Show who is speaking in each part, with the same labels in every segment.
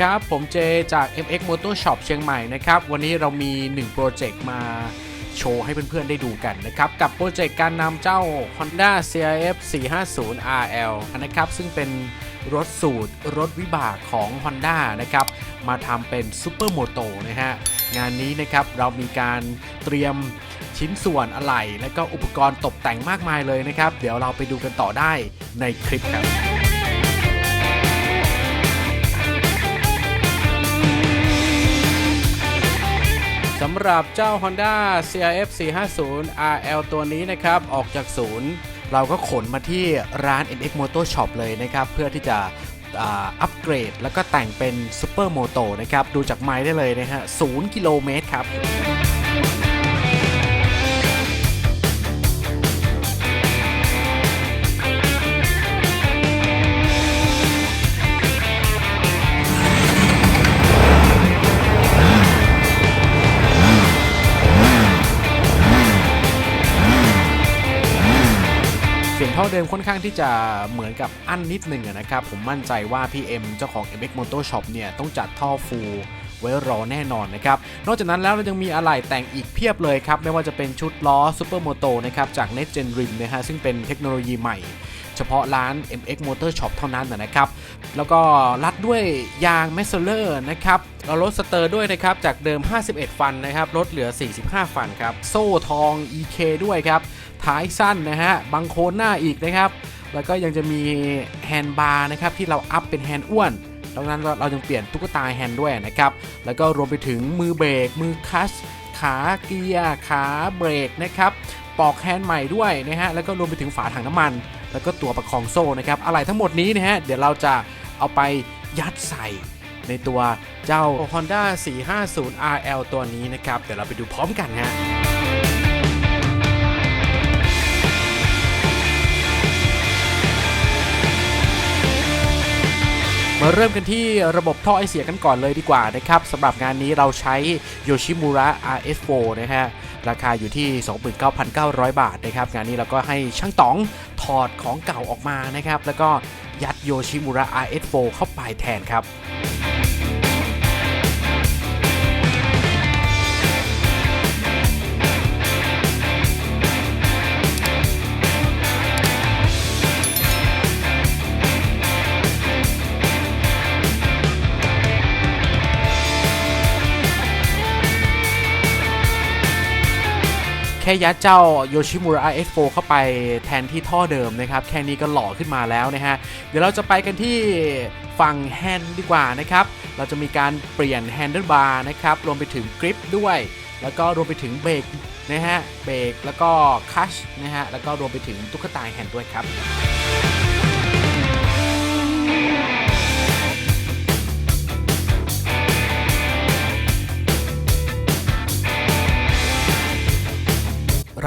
Speaker 1: ครับ ผมเจจาก MX Motor Shop เชียงใหม่นะครับ วันนี้เรามี 1 โปรเจกต์มาโชว์ให้เพื่อนๆได้ดูกันนะครับ กับโปรเจกต์การนำเจ้า Honda CRF 450 RL นะครับ ซึ่งเป็นรถสูตรรถวิบากของ Honda นะครับ มาทำเป็น Super Moto นะฮะ งานนี้นะครับเรามีการเตรียมชิ้นส่วนอะไหล่และก็อุปกรณ์ตกแต่งมากมายเลยนะครับ เดี๋ยวเราไปดูกันต่อได้ในคลิปครับ สำหรับเจ้า Honda CRF 450 RL ตัวนี้นะครับ ออกจากศูนย์ เราก็ขนมาที่ร้าน NX Motor Shop เลยนะครับ เพื่อที่จะอัปเกรด แล้วก็แต่งเป็น Super Moto นะครับ ดูจากไม้ได้เลยนะฮะ 0 กิโลเมตรครับ เสียงท่อเดิมค่อนข้างที่จะเหมือนกับอั้นนิดหนึ่งนะครับ ผมมั่นใจว่าพี่เอ็มเจ้าของ MX Motor Shop เนี่ยต้องจัดท่อฟูลไว้รอแน่นอนนะครับ นอกจากนั้นแล้วเรายังมีอะไหล่แต่งอีกเพียบเลยครับ ไม่ว่าจะเป็นชุดล้อ Super Moto นะครับจาก Next Gen Rim นะฮะซึ่งเป็นเทคโนโลยีใหม่ เฉพาะร้าน MX Motor Shop เท่านั้นนะครับ แล้วก็รัดด้วยยาง m e s s e l e r นะครับเราลดสเตอร์ด้วยนะครับ จากเดิม 51 ฟันนะครับลดเหลือ 45 ฟันครับ โซ่ทอง EK ด้วยครับ ท้ายสั้นนะฮะบังโคนหน้าอีกนะครับ แล้วก็ยังจะมีแฮนด์บาร์นะครับที่เราอัพเป็นแฮนด์อ้วนดังนั้นเรายังเปลี่ยนตุ๊กตาแฮนด์ด้วยนะครับ แล้วก็รวมไปถึงมือเบรก มือคัชขาเกียร์ ขาเบรกนะครับ ปอกแฮนด์ใหม่ด้วยนะฮะ แล้วก็รวมไปถึงฝาถังน้ำมัน แล้วก็ตัวประคองโซ่นะครับอะไรทั้งหมดนี้นะฮะเดี๋ยวเราจะเอาไปยัดใส่ในตัวเจ้า Honda 450 RL ตัวนี้นะครับ เดี๋ยวเราไปดูพร้อมกันฮะ เริ่มกันที่ระบบท่อไอเสียกันก่อนเลยดีกว่านะครับสำหรับงานนี้เราใช้ Yoshimura RS4 นะฮะราคาอยู่ที่ 29,900 บาทนะครับ งานนี้เราก็ให้ช่างต๋องถอดของเก่าออกมานะครับ แล้วก็ยัด Yoshimura RS4 เข้าไปแทนครับ ค่ยัดเจ้า Yoshimura RS4 เข้าไปแทนที่ท่อเดิมนะครับ แค่นี้ก็หล่อขึ้นมาแล้วนะฮะ เดี๋ยวเราจะไปกันที่ฝั่งแฮนด์ดีกว่านะครับ เราจะมีการเปลี่ยนแฮนด์บาร์นะครับ รวมไปถึงกริปด้วย แล้วก็รวมไปถึงเบรกนะฮะ เบรกแล้วก็คัชนะฮะ แล้วก็รวมไปถึงตุ๊กตาแฮนด์ด้วยครับ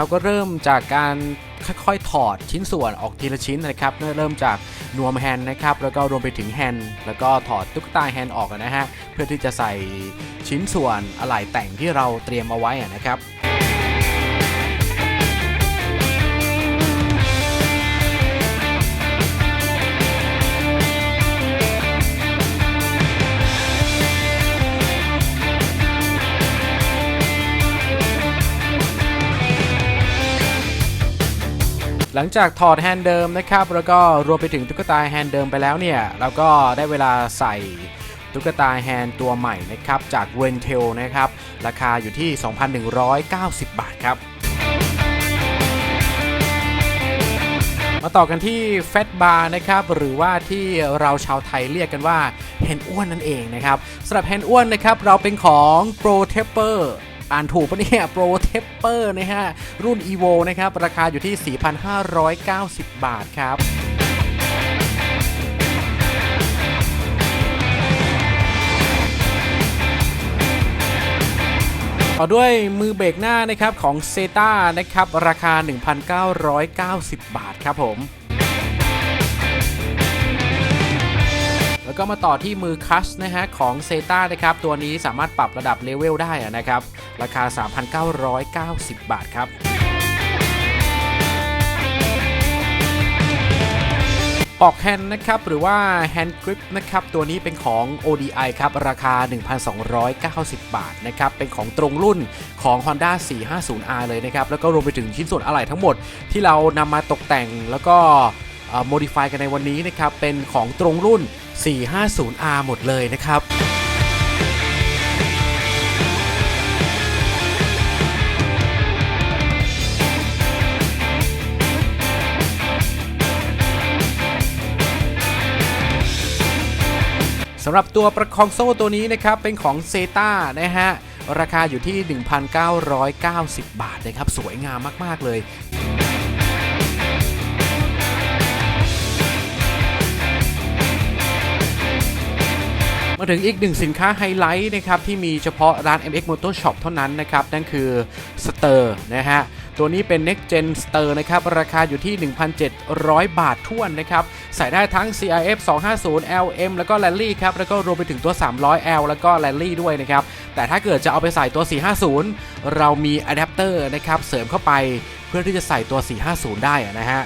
Speaker 1: เราก็เริ่มจากการค่อยๆถอดชิ้นส่วนออกทีละชิ้นนะครับเริ่มจากนวมแฮนด์นะครับ แล้วก็รวมไปถึงแฮนด์แล้วก็ถอดตุ๊กตาแฮนด์ออกนะฮะเพื่อที่จะใส่ชิ้นส่วนอะไหล่แต่งที่เราเตรียมเอาไว้นะครับ ลังจากถอดแฮนด์เดิมนะครับ แล้วก็รวมไปถึงตุ๊กตาแฮนด์เดิมไปแล้วเนี่ย เราก็ได้เวลาใส่ตุ๊กตาแฮนด์ตัวใหม่นะครับ จาก r e n t e l นะครับ ราคาอยู่ที่ 2,190 บาทครับ มาต่อกันที่แฟตบาร์นะครับ หรือว่าที่เราชาวไทยเรียกกันว่าแฮนอ้วนนั่นเองนะครับสำหรับแฮนอ้วนนะครับ เราเป็นของ Pro t e p p e r อ่านถูกปะเนี่ย Pro t e p p e r นะฮะ รุ่น Evo นะครับ ราคาอยู่ที่ 4,590 บาทครับต่อด้วยมือเบรกหน้านะครับของเซตานะครับ ราคา 1,990 บาทครับผม แล้วก็มาต่อที่มือคัชนะฮะของเซตานะครับ ตัวนี้สามารถปรับระดับเลเวลได้นะครับ ราคา 3,990 บาทครับปลอกแฮนด์นะครับ หรือว่า Hand Grip นะครับ ตัวนี้เป็นของ ODI ครับ ราคา 1,290 บาทนะครับ เป็นของตรงรุ่นของ Honda 450R เลยนะครับ แล้วก็รวมไปถึงชิ้นส่วนอะไหล่ทั้งหมดที่เรานำมาตกแต่งแล้วก็โมดิฟายกันในวันนี้นะครับ เป็นของตรงรุ่น 450R หมดเลยนะครับสำหรับตัวประคองโซ่ตัวนี้นะครับ เป็นของเซตานะฮะ ราคาอยู่ที่ 1,990 บาทนะครับ สวยงามมาก ๆ เลย ถึงอีกหนึ่งสินค้าไฮไลท์นะครับที่มีเฉพาะร้าน MX Motor Shop เท่านั้นนะครับ นั่นคือสเตอร์นะฮะตัวนี้เป็น Next Gen Stir นะครับ ราคาอยู่ที่ 1,700 บาทท้วนนะครับ ใส่ได้ทั้ง CRF 250 LM แล้วก็ Rally ครับ แล้วก็รวมไปถึงตัว 300L แล้วก็ Rally ด้วยนะครับ แต่ถ้าเกิดจะเอาไปใส่ตัว 450 เรามีอะแดปเตอร์นะครับ เสริมเข้าไปเพื่อที่จะใส่ตัว 450 ได้นะฮะ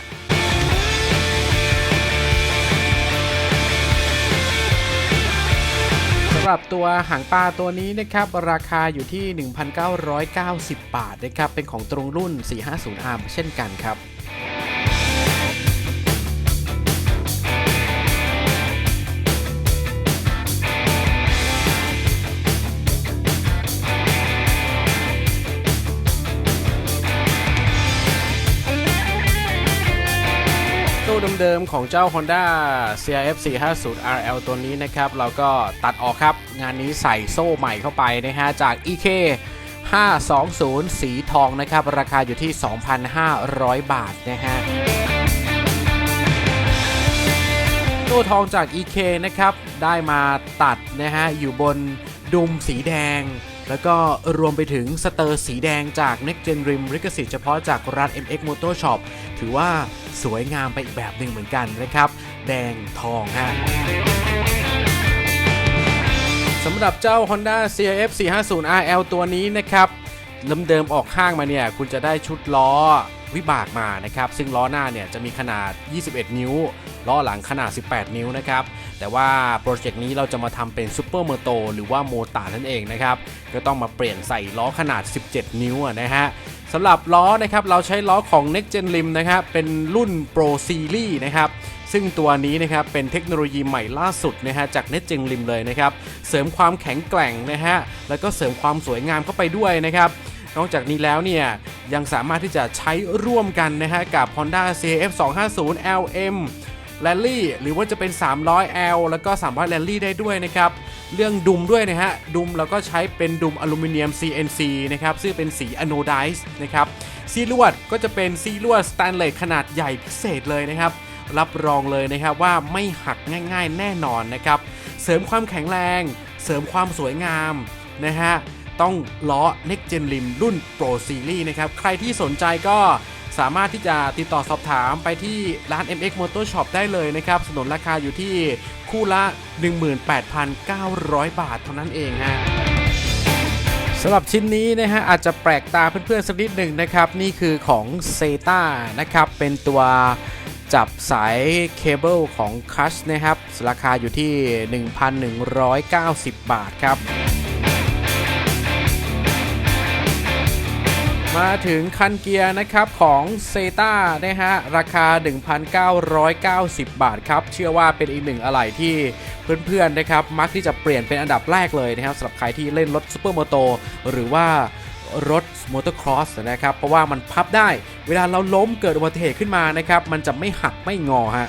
Speaker 1: รับตัวหางปลาตัวนี้นะครับราคาอยู่ที่ 1,990 บาทนะครับเป็นของตรงรุ่น 450R เช่นกันครับ เดิมๆของเจ้า Honda CRF 450 RL ตัวนี้นะครับ เราก็ตัดออกครับ งานนี้ใส่โซ่ใหม่เข้าไปนะฮะ จาก EK 520 สีทองนะครับ ราคาอยู่ที่ 2,500 บาทนะฮะตู้ทองจาก EK นะครับ ได้มาตัดนะฮะ อยู่บนดุมสีแดง แล้วก็รวมไปถึงสเตอร์สีแดงจาก Next Gen Rim ลิขสิทธิ์เฉพาะจากร้าน MX Motor Shop ถือว่าสวยงามไปอีกแบบหนึ่งเหมือนกันนะครับ แดงทองฮะสำหรับเจ้า Honda CRF 450 RL ตัวนี้นะครับเดิมๆออกข้างมาเนี่ย คุณจะได้ชุดล้อวิบากมานะครับ ซึ่งล้อหน้าเนี่ยจะมีขนาด 21 นิ้ว ล้อหลังขนาด 18 นิ้วนะครับ แต่ว่าโปรเจกต์นี้เราจะมาทำเป็นซูเปอร์ o มโตหรือว่าโมตานั่นเองนะครับ ก็ต้องมาเปลี่ยนใส่ล้อขนาด 17 นิ้วนะฮะสำหรับล้อนะครับเราใช้ล้อของ Next Gen Rim นะครับเป็นรุ่น Pro Series นะครับซึ่งตัวนี้นะครับเป็นเทคโนโลยีใหม่ล่าสุดนะฮะจาก Next Gen Rim เลยนะครับเสริมความแข็งแกร่งนะฮะแล้วก็เสริมความสวยงามเข้าไปด้วยนะครับนอกจากนี้แล้วเนี่ยยังสามารถที่จะใช้ร่วมกันนะฮะกับ Honda CF 250 LM Rally หรือว่าจะเป็น 300L แล้วก็ 300 Rally ได้ด้วยนะครับ เรื่องดุมด้วยนะฮะ ดุมเราก็ใช้เป็นดุมอลูมิเนียม CNC นะครับ ซึ่งเป็นสีอะโนไดซ์นะครับซีลวดก็จะเป็นซีลวดสแตนเลสขนาดใหญ่พิเศษเลยนะครับ รับรองเลยนะครับว่าไม่หักง่ายๆแน่นอนนะครับ เสริมความแข็งแรง เสริมความสวยงามนะฮะต้องล้อ Next Gen Rim รุ่น Pro Series นะครับ ใครที่สนใจก็ สามารถที่จะติดต่อสอบถามไปที่ร้าน MX Motor Shop ได้เลยนะครับ สนนราคาอยู่ที่คู่ละ 18,900 บาทเท่านั้นเองฮะสำหรับชิ้นนี้นะฮะอาจจะแปลกตาเพื่อนๆสักนิดหนึ่งนะครับ นี่คือของเซตานะครับ เป็นตัวจับสายเคเบิลของคัชนะครับ ราคาอยู่ที่ 1,190 บาทครับ มาถึงคันเกียร์นะครับของเซตานะฮะราคา 1,990 บาทครับ เชื่อว่าเป็นอีกหนึ่งอะไหล่ที่เพื่อนๆนะครับมักที่จะเปลี่ยนเป็นอันดับแรกเลยนะครับสำหรับใครที่เล่นรถซูเปอร์โมโตหรือว่ารถมอเตอร์ครอสนะครับ เพราะว่ามันพับได้ เวลาเราล้มเกิดอุบัติเหตุขึ้นมานะครับ มันจะไม่หักไม่งอฮะ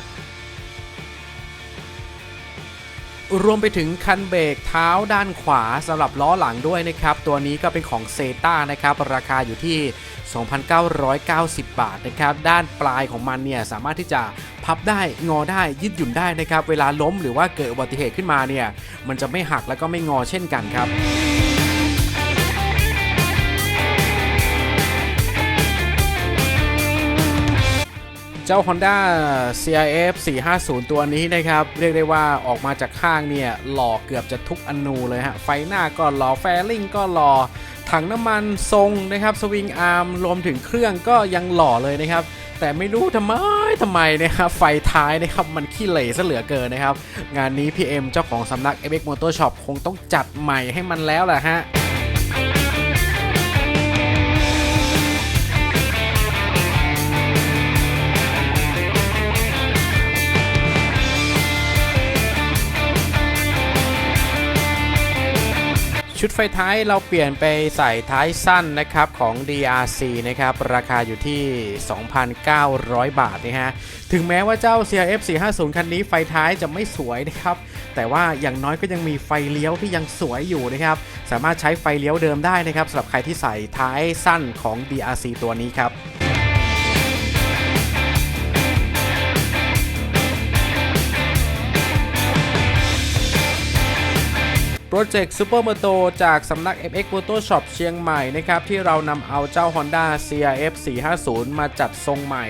Speaker 1: รวมไปถึงคันเบรกเท้าด้านขวาสำหรับล้อหลังด้วยนะครับ ตัวนี้ก็เป็นของเซตานะครับ ราคาอยู่ที่ 2,990 บาทนะครับ ด้านปลายของมันเนี่ยสามารถที่จะพับได้งอได้ยืดหยุ่นได้นะครับ เวลาล้มหรือว่าเกิดอุบัติเหตุขึ้นมาเนี่ยมันจะไม่หักแล้วก็ไม่งอเช่นกันครับ เจ้า Honda CRF 450 ตัวนี้นะครับ เรียกได้ว่าออกมาจากข้างเนี่ย หล่อเกือบจะทุกอนูเลยฮะ ไฟหน้าก็หล่อแฟลิงก็หล่อ ถังน้ำมันทรงนะครับ สวิงอาร์ม รวมถึงเครื่องก็ยังหล่อเลยนะครับแต่ไม่รู้ทำไมทำไมนะครับไฟท้ายนะครับมันขี้เหร่ซะเหลือเกินนะครับ งานนี้พี่เอ็มเจ้าของสำนัก FX Motor Shop คงต้องจัดใหม่ให้มันแล้วแหละฮะ ชุดไฟท้ายเราเปลี่ยนไปใส่ท้ายสั้นนะครับของ DRC นะครับราคาอยู่ที่ 2,900 บาทนะฮะถึงแม้ว่าเจ้า CRF 450 คันนี้ไฟท้ายจะไม่สวยนะครับแต่ว่าอย่างน้อยก็ยังมีไฟเลี้ยวที่ยังสวยอยู่นะครับสามารถใช้ไฟเลี้ยวเดิมได้นะครับสำหรับใครที่ใส่ท้ายสั้นของ DRC ตัวนี้ครับ รเจกต์ซูเปอร์ม t โตจากสำนัก FX Motor Shop เชียงใหม่นะครับ ที่เรานำเอาเจ้า Honda CRF 450 มาจัดทรงใหม่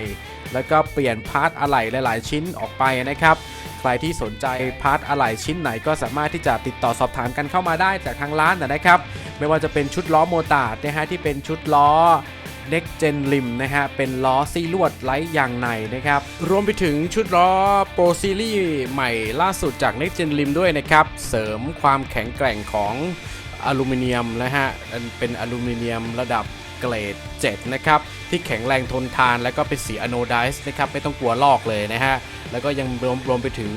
Speaker 1: แล้วก็เปลี่ยนพาร์ทอะไหล่หลาย ๆ ชิ้นออกไปนะครับ ใครที่สนใจพาร์ทอะไหล่ชิ้นไหนก็สามารถที่จะติดต่อสอบถามกันเข้ามาได้จากทางร้านนะครับ ไม่ว่าจะเป็นชุดล้อโมตาร์ดนะฮะที่เป็นชุดล้อ Next Gen Rim นะฮะ เป็นล้อซี่ลวดไร้ยางในนะครับ รวมไปถึงชุดล้อ Pro Series ใหม่ล่าสุดจาก Next Gen Rim ด้วยนะครับ เสริมความแข็งแกร่งของอลูมิเนียมนะฮะ เป็นอลูมิเนียมระดับเกรด 7 นะครับ ที่แข็งแรงทนทานแล้วก็เป็นสีอะโนไดส์นะครับ ไม่ต้องกลัวลอกเลยนะฮะ แล้วก็ยังรวมรวมไปถึง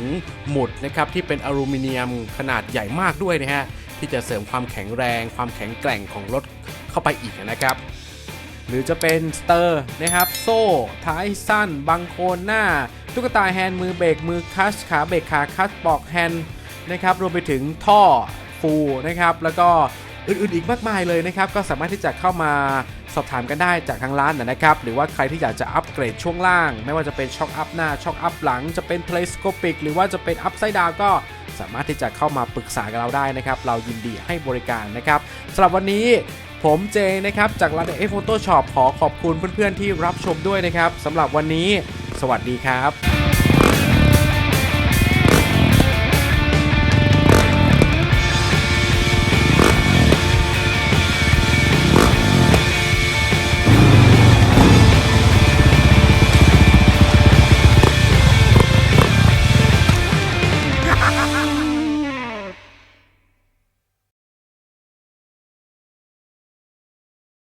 Speaker 1: หมุดนะครับ ที่เป็นอลูมิเนียมขนาดใหญ่มากด้วยนะฮะ ที่จะเสริมความแข็งแรง ความแข็งแกร่งของรถเข้าไปอีกนะครับ หรือจะเป็นสเตอร์นะครับ โซ่ ท้ายสั้น บังโคนหน้า ตุ๊กตาแฮนด์มือเบรกมือคัชขาเบรกขาคัชบอกแฮนด์นะครับรวมไปถึงท่อฟูนะครับ แล้วก็อื่นๆอีกมากมายเลยนะครับ ก็สามารถที่จะเข้ามาสอบถามกันได้จากทางร้านนะครับ หรือว่าใครที่อยากจะอัปเกรดช่วงล่าง ไม่ว่าจะเป็นช็อคอัพหน้าช็อคอัพหลัง จะเป็น t e l e s c o p i c หรือว่าจะเป็นอัพไซด์ดาวก็สามารถที่จะเข้ามาปรึกษากับเราได้นะครับ เรายินดีให้บริการนะครับสำหรับวันนี้ ผมเจนะครับ จากร้านเอฟโฟโต้ช็อปขอขอบคุณเพื่อนๆที่รับชมด้วยนะครับสำหรับวันนี้ สวัสดีครับ